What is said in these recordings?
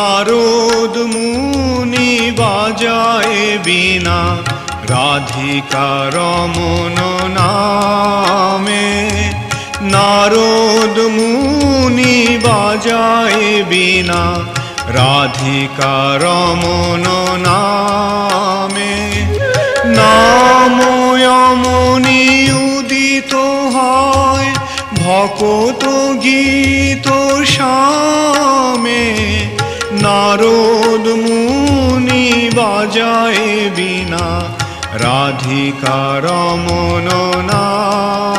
নারদ মুনি বাজায় বিনা, রাধিকা রমন নামে। নারদ মুনি বাজায় বিনা, রাধিকা রমন নামে। নাময়মনি উদিত হয়, ভকত গীত শাম নারদ মুনি বাজায় বিনা। রাধিকা রমন নামে।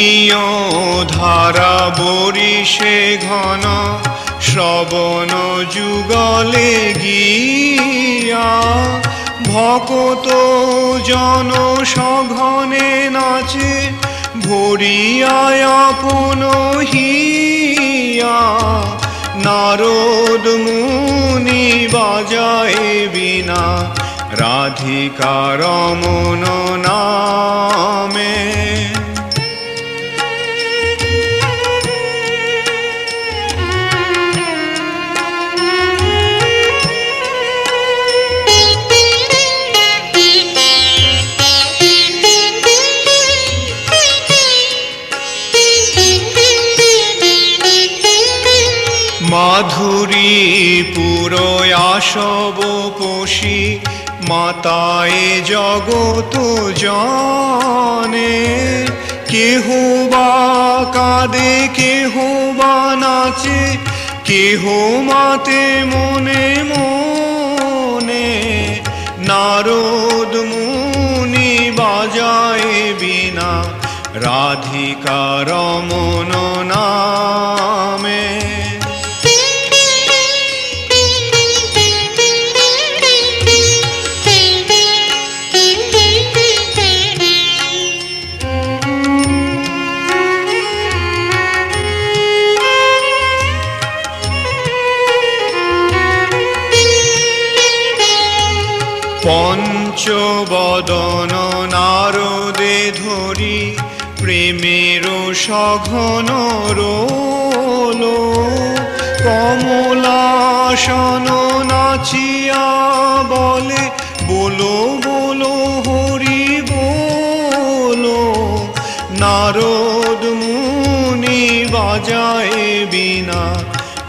ওমিয় ধারা বরিষে ঘন, শ্রবণ যুগলে গিয়া। ভকত জন সঘনে নাচে, ভরিয়ায় আপন হিয়া। নারদ মুনি বাজায় বিনা, রাধিকা রমন নামে। মাধুরী পুরয়াসব পশি মাতায় জগত জানে। কেহ বা কাঁদে, কেহ বা নাচে, কেহ মাতে মনে মনে। নারদ মুনি বাজায় বিনা, রাধিকা রমন নামে। পঞ্চবদন নারদে ধরি, প্রেমের সঘন রোলো। কমলাসন নাচিয়া বলে, বলো বলো, হরি বলো। নারদ মুনি বাজায় বিনা,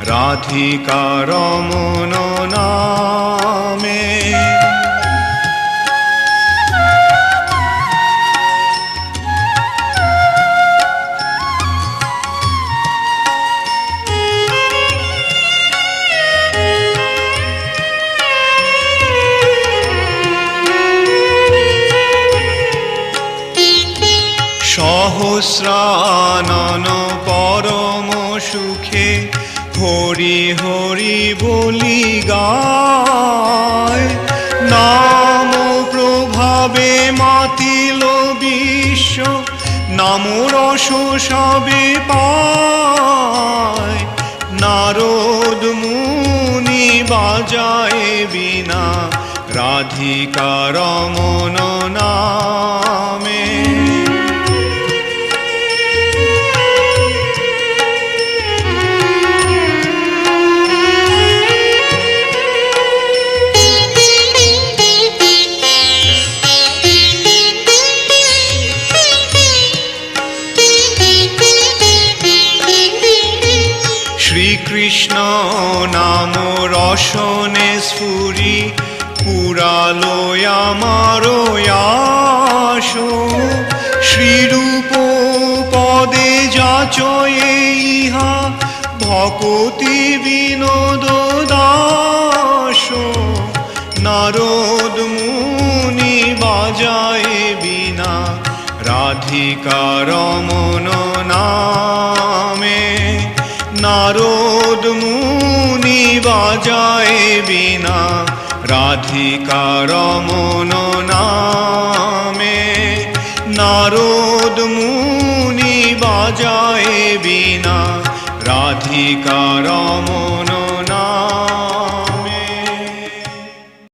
রাধিকা রমন নামে। সহস্রানন পরম সুখে হরি হরি বলি গায়। নাম প্রভাবে মাতিল বিশ্ব, নাম রস সবে পায়। নারদ মুনি বাজায় বিনা, রাধিকা রমন শ্রীকৃষ্ণ নাম রসনে স্ফুরি, পুরালো আমার আসো। শ্রীরূপ পদে যাচয়ে ইহা, ভকতি বিনোদ দাস। নারদ মুনি বাজায় বিনা, রাধিকা রমন নামে নারদ মুনি বাজায় বিনা রাধিকা রমন নামে। নারদ মুনি বাজায় বিনা রাধিকা রমন